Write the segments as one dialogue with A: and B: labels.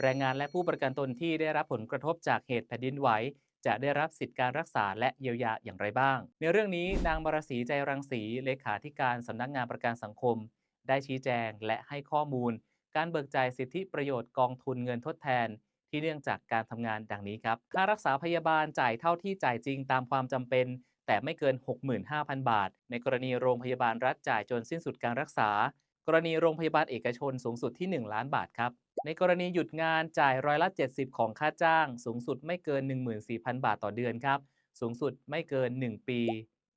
A: แรงงานและผู้ประกันตนที่ได้รับผลกระทบจากเหตุแผ่นดินไหวจะได้รับสิทธิการรักษาและเยียวยาอย่างไรบ้าง ในเรื่องนี้นางบรศรีใจรังสีเลขาธิการสำนักงานประกันสังคม ได้ชี้แจงและให้ข้อมูล การเบิกจ่ายสิทธิประโยชน์กองทุนเงินทดแทน ที่เนื่องจากการทำงานดังนี้ครับค่ารักษาพยาบาลจ่ายเท่าที่จ่ายจริงตามความจำเป็น แต่ไม่เกิน 65,000 บาท ในกรณีโรงพยาบาลรัฐจ่ายจนสิ้นสุดการรักษา กรณีโรงพยาบาลเอกชนสูงสุดที่ 1 ล้านบาทครับ ในกรณีหยุดงานจ่ายร้อยละ 70 ของค่าจ้าง สูงสุดไม่เกิน 14,000 บาทต่อเดือนครับ สูงสุดไม่เกิน 1 ปี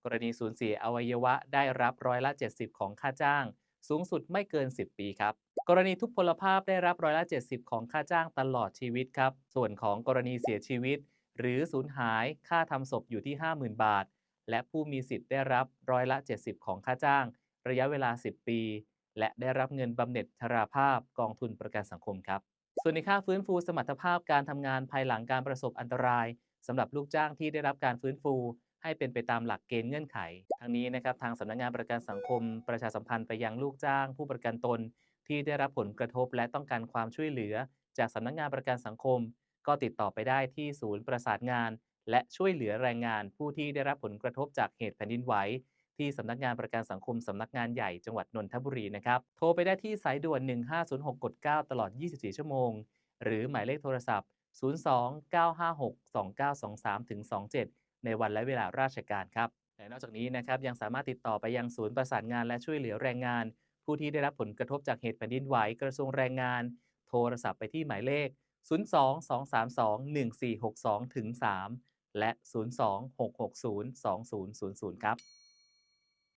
A: กรณีสูญเสียอวัยวะได้รับร้อยละ 70 ของค่าจ้าง สูงสุดไม่เกิน 10 ปีครับ กรณีทุพพลภาพได้รับร้อยละ 70 ของค่าจ้างตลอดชีวิตครับ ส่วนของกรณีเสียชีวิต หรือสูญหายค่าทำศพอยู่ที่ 50,000 บาท และผู้มีสิทธิ์ได้รับร้อยละ 70 ของค่าจ้าง ระยะเวลา 10 ปี และได้รับเงินบำเหน็จชราภาพกองทุนประกันสังคมครับ ส่วนในค่าฟื้นฟูสมรรถภาพการทำงานภายหลังการประสบอันตรายสำหรับลูกจ้างที่ได้รับการฟื้นฟูให้เป็นไปตามหลักเกณฑ์เงื่อนไข ทั้งนี้นะครับทางสำนักงานประกันสังคม ประชาสัมพันธ์ไปยังลูกจ้าง ผู้ประกันตน ที่ได้รับผลกระทบและต้องการความช่วยเหลือ จากสำนักงานประกันสังคม ก็ติดต่อไปได้ที่ศูนย์ประสานงาน และช่วยเหลือแรงงานผู้ที่ได้รับผลกระทบจากเหตุแผ่นดินไหว ที่สำนักงานประกันสังคมสำนักงานใหญ่จังหวัดนนทบุรีนะครับ โทรไปได้ที่สายด่วน 1506กด9ตลอด 24 ชั่วโมง หรือหมายเลขโทรศัพท์ 02-956-2923ถึง27 ในวันและเวลาราชการครับและนอกจากนี้นะครับยังสามารถติดต่อไปยังศูนย์ประสานงานและช่วยเหลือแรงงาน ผู้ที่ได้รับผลกระทบจากเหตุแผ่นดินไหวกระทรวงแรงงาน โทรศัพท์ไปที่หมายเลข 02-232-1462ถึง3และ 02-660-2000 ครับ